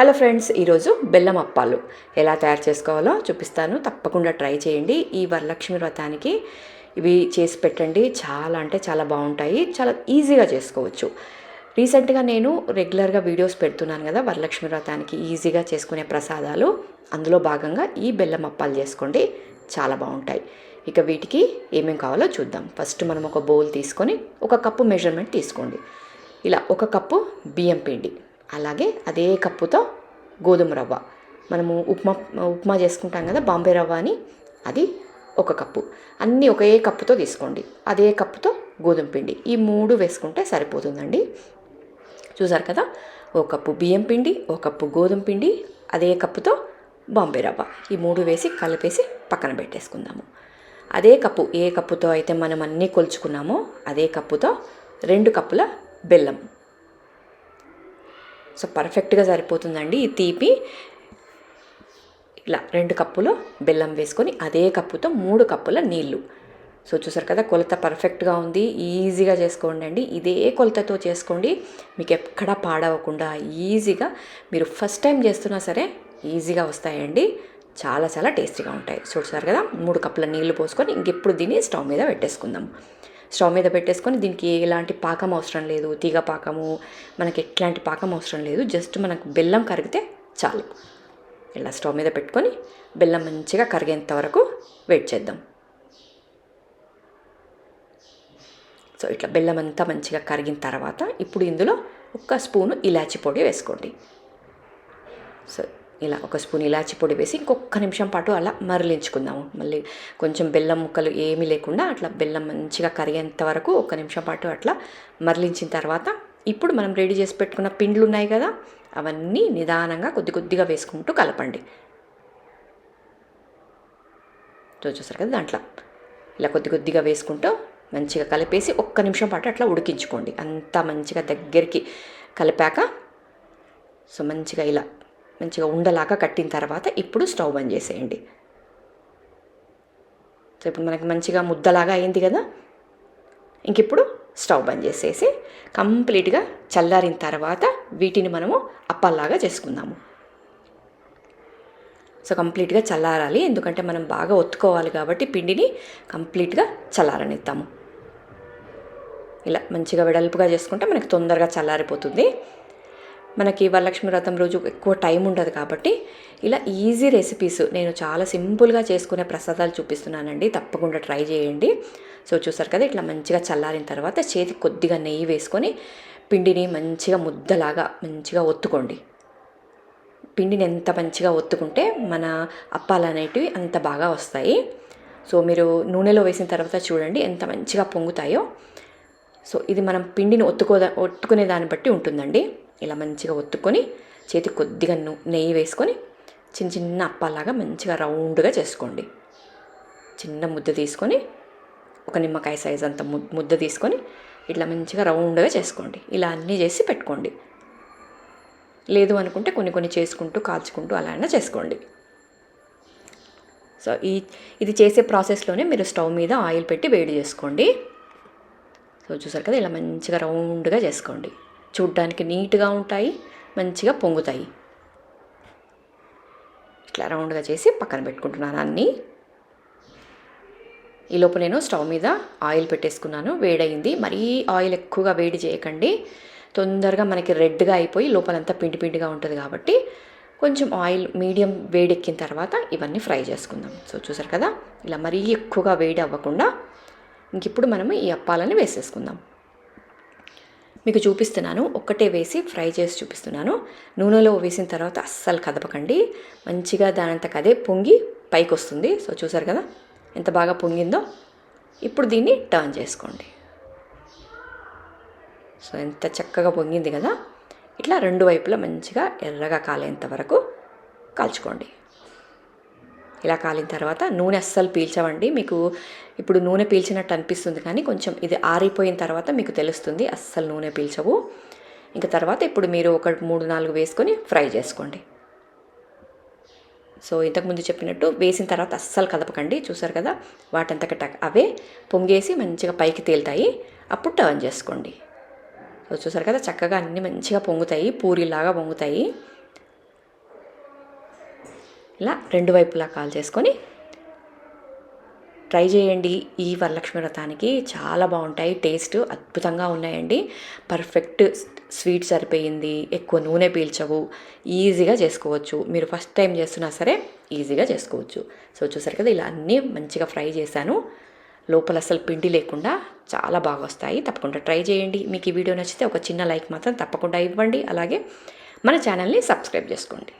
Hello friends ఈరోజు బెల్లం అప్పాలు. ఎలా తయారు చేసుకోవాలో చూపిస్తాను. తప్పకుండా ట్రై చేయండి. ఈ వరలక్ష్మి వ్రతానికి ఇవి చేసి పెట్టండి. చాలా అంటే చాలా బాగుంటాయి. చాలా ఈజీగా చేసుకోవచ్చు. రీసెంట్గా నేను రెగ్యులర్గా వీడియోస్ పెడుతున్నాను కదా వరలక్ష్మి వ్రతానికి ఈజీగా చేసుకునే ప్రసాదాలు. అందులో భాగంగా ఈ బెల్లం అప్పాలు చేసుకోండి. చాలా బాగుంటాయి. ఇక వీటికి ఏమేం కావాలో చూద్దాం. ఫస్ట్ మనం ఒక బౌల్ తీసుకొని ఒక కప్పు మెజర్మెంట్ తీసుకోండి. ఇలా ఒక కప్పు బియ్యం పిండి. అలాగే అదే కప్పుతో గోధుమ రవ్వ. మనము ఉప్మా ఉప్మా చేసుకుంటాం కదా బాంబే రవ్వ అని అది ఒక కప్పు. అన్నీ ఒకే కప్పుతో తీసుకోండి. అదే కప్పుతో గోధుమ పిండి. ఈ మూడు వేసుకుంటే సరిపోతుందండి. చూసారు కదా ఒక కప్పు బియ్యం పిండి ఒక కప్పు గోధుమ పిండి అదే కప్పుతో బాంబే రవ్వ. ఈ మూడు వేసి కలిపేసి పక్కన పెట్టేసుకుందాము. అదే కప్పు ఏ కప్పుతో అయితే మనం అన్నీ కొలుచుకున్నామో అదే కప్పుతో రెండు కప్పుల బెల్లం సో పర్ఫెక్ట్గా సరిపోతుందండి ఈ తీపి. ఇలా రెండు కప్పులు బెల్లం వేసుకొని అదే కప్పుతో మూడు కప్పుల నీళ్ళు. సో చూసారు కదా కొలత పర్ఫెక్ట్గా ఉంది ఈజీగా చేసుకోండి అండి. ఇదే కొలతతో చేసుకోండి. మీకు ఎక్కడా పాడవకుండా ఈజీగా మీరు ఫస్ట్ టైం చేస్తున్నా సరే ఈజీగా వస్తాయండి. చాలా చాలా టేస్టీగా ఉంటాయి. చూసారు కదా మూడు కప్పుల నీళ్ళు పోసుకొని ఇంకెప్పుడు దీన్ని స్టవ్ మీద పెట్టేసుకుందాం. స్టవ్ మీద పెట్టేసుకొని దీనికి ఎలాంటి పాకం అవసరం లేదు. తీగ పాకము మనకి ఎట్లాంటి పాకం అవసరం లేదు. జస్ట్ మనకు బెల్లం కరిగితే చాలు. ఇలా స్టవ్ మీద పెట్టుకొని బెల్లం మంచిగా కరిగేంత వరకు వెయిట్ చేద్దాం. సో ఇట్లా బెల్లం అంతా మంచిగా కరిగిన తర్వాత ఇప్పుడు ఇందులో ఒక స్పూను ఇలాచి పొడి వేసుకోండి. సో ఇలా ఒక స్పూన్ ఇలాచి పొడి వేసి ఇంకొక నిమిషం పాటు అలా మరలించుకుందాము. మళ్ళీ కొంచెం బెల్లం ముక్కలు ఏమీ లేకుండా అట్లా బెల్లం మంచిగా కరిగేంత వరకు ఒక నిమిషం పాటు అట్లా మరలించిన తర్వాత ఇప్పుడు మనం రెడీ చేసి పెట్టుకున్న పిండ్లు ఉన్నాయి కదా అవన్నీ నిదానంగా కొద్ది కొద్దిగా వేసుకుంటూ కలపండి. చూసారు కదా దాంట్లో. ఇలా కొద్ది కొద్దిగా వేసుకుంటూ మంచిగా కలిపేసి ఒక్క నిమిషం పాటు అట్లా ఉడికించుకోండి. అంతా మంచిగా దగ్గరికి కలిపాక సో మంచిగా ఇలా మంచిగా ఉండలాగా కట్టిన తర్వాత ఇప్పుడు స్టవ్ బంద్ చేసేయండి. సో ఇప్పుడు మనకి మంచిగా ముద్దలాగా అయింది కదా? ఇంక ఇప్పుడు స్టవ్ బంద్ చేసేసి కంప్లీట్గా చల్లారిన తర్వాత వీటిని మనము అప్పల్లాగా చేసుకుందాము. సో కంప్లీట్గా చల్లారాలి. ఎందుకంటే మనం బాగా ఒత్తుకోవాలి కాబట్టి పిండిని కంప్లీట్గా చల్లారనిద్దాము ఇలా మంచిగా వెడల్పుగా చేసుకుంటే మనకి తొందరగా చల్లారిపోతుంది. మనకి వరలక్ష్మి వ్రతం రోజు ఎక్కువ టైం ఉండదు కాబట్టి ఇలా ఈజీ రెసిపీస్ నేను చాలా సింపుల్గా చేసుకునే ప్రసాదాలు చూపిస్తున్నానండి. తప్పకుండా ట్రై చేయండి. సో చూసారు కదా ఇట్లా మంచిగా చల్లారిన తర్వాత చేతికి కొద్దిగా నెయ్యి వేసుకొని పిండిని మంచిగా ముద్దలాగా మంచిగా ఒత్తుకోండి. పిండిని ఎంత మంచిగా ఒత్తుకుంటే మన అప్పాలు అనేటివి అంత బాగా వస్తాయి. సో మీరు నూనెలో వేసిన తర్వాత చూడండి ఎంత మంచిగా పొంగుతాయో. సో ఇది మనం పిండిని ఒత్తుకో ఒత్తుకునే దాన్ని బట్టి ఉంటుందండి. ఇలా మంచిగా ఒత్తుకొని చేతికి కొద్దిగా నెయ్యి వేసుకొని చిన్న చిన్న అప్పాలాగా మంచిగా రౌండ్గా చేసుకోండి. చిన్న ముద్ద తీసుకొని ఒక నిమ్మకాయ సైజ్ అంత ముద్ద తీసుకొని ఇట్లా మంచిగా రౌండ్గా చేసుకోండి. ఇలా అన్నీ చేసి పెట్టుకోండి. లేదు అనుకుంటే కొన్ని కొన్ని చేసుకుంటూ కాల్చుకుంటూ అలా అయినా చేసుకోండి. సో ఈ ఇది చేసే ప్రాసెస్లోనే మీరు స్టవ్ మీద ఆయిల్ పెట్టి వేడి చేసుకోండి. సో చూసారు కదా ఇలా మంచిగా రౌండ్గా చేసుకోండి. చూడ్డానికి నీట్గా ఉంటాయి మంచిగా పొంగుతాయి. ఇట్లా రౌండ్గా చేసి పక్కన పెట్టుకుంటున్నాను అన్నీ. ఈలోపు నేను స్టవ్ మీద ఆయిల్ పెట్టేసుకున్నాను వేడయింది. మరీ ఆయిల్ ఎక్కువగా వేడి చేయకండి. తొందరగా మనకి రెడ్గా అయిపోయి లోపలంతా పిండి పిండిగా ఉంటుంది కాబట్టి కొంచెం ఆయిల్ మీడియం వేడెక్కిన తర్వాత ఇవన్నీ ఫ్రై చేసుకుందాం. సో చూసారు కదా? ఇలా మరీ ఎక్కువగా వేడి అవ్వకుండా ఇంక ఇప్పుడు మనము ఈ అప్పాలని వేసేసుకుందాం. మీకు చూపిస్తున్నాను. ఒక్కటే వేసి ఫ్రై చేసి చూపిస్తున్నాను. నూనెలో వేసిన తర్వాత అస్సలు కదపకండి. మంచిగా దానంతకు అదే పొంగి పైకి వస్తుంది సో చూసారు కదా? ఎంత బాగా పొంగిందో? ఇప్పుడు దీన్ని టర్న్ చేసుకోండి. సో ఎంత చక్కగా పొంగింది కదా? ఇట్లా రెండు వైపులా మంచిగా ఎర్రగా కాలేంత వరకు కాల్చుకోండి. ఇలా కాలిన తర్వాత నూనె అస్సలు పీల్చవండి. మీకు ఇప్పుడు నూనె పీల్చినట్టు అనిపిస్తుంది కానీ కొంచెం ఇది ఆరిపోయిన తర్వాత మీకు తెలుస్తుంది అస్సలు నూనె పీల్చవు. ఇంకా తర్వాత ఇప్పుడు మీరు ఒక మూడు నాలుగు వేసుకొని ఫ్రై చేసుకోండి. సో ఇంతకుముందు చెప్పినట్టు వేసిన తర్వాత అస్సలు కదపకండి. చూసారు కదా వాటంతకట అవే పొంగేసి మంచిగా పైకి తేలుతాయి. అప్పుడు టర్న్ చేసుకోండి. సో చూసారు కదా చక్కగా అన్నీ మంచిగా పొంగుతాయి పూరిలాగా పొంగుతాయి. ఇలా రెండు వైపులా కాల్ చేసుకొని ట్రై చేయండి ఈ వరలక్ష్మి వ్రతానికి చాలా బాగుంటాయి టేస్ట్ అద్భుతంగా ఉన్నాయండి పర్ఫెక్ట్ స్వీట్ సరిపోయింది ఎక్కువ నూనె పీల్చవు ఈజీగా చేసుకోవచ్చు మీరు ఫస్ట్ టైం చేస్తున్నా సరే ఈజీగా చేసుకోవచ్చు. సో చూసారు కదా ఇలా అన్నీ మంచిగా ఫ్రై చేశాను. లోపల అసలు పిండి లేకుండా చాలా బాగా వస్తాయి. తప్పకుండా ట్రై చేయండి. మీకు ఈ వీడియో నచ్చితే ఒక చిన్న లైక్ మాత్రం తప్పకుండా ఇవ్వండి. అలాగే మన ఛానల్ని సబ్స్క్రైబ్ చేసుకోండి.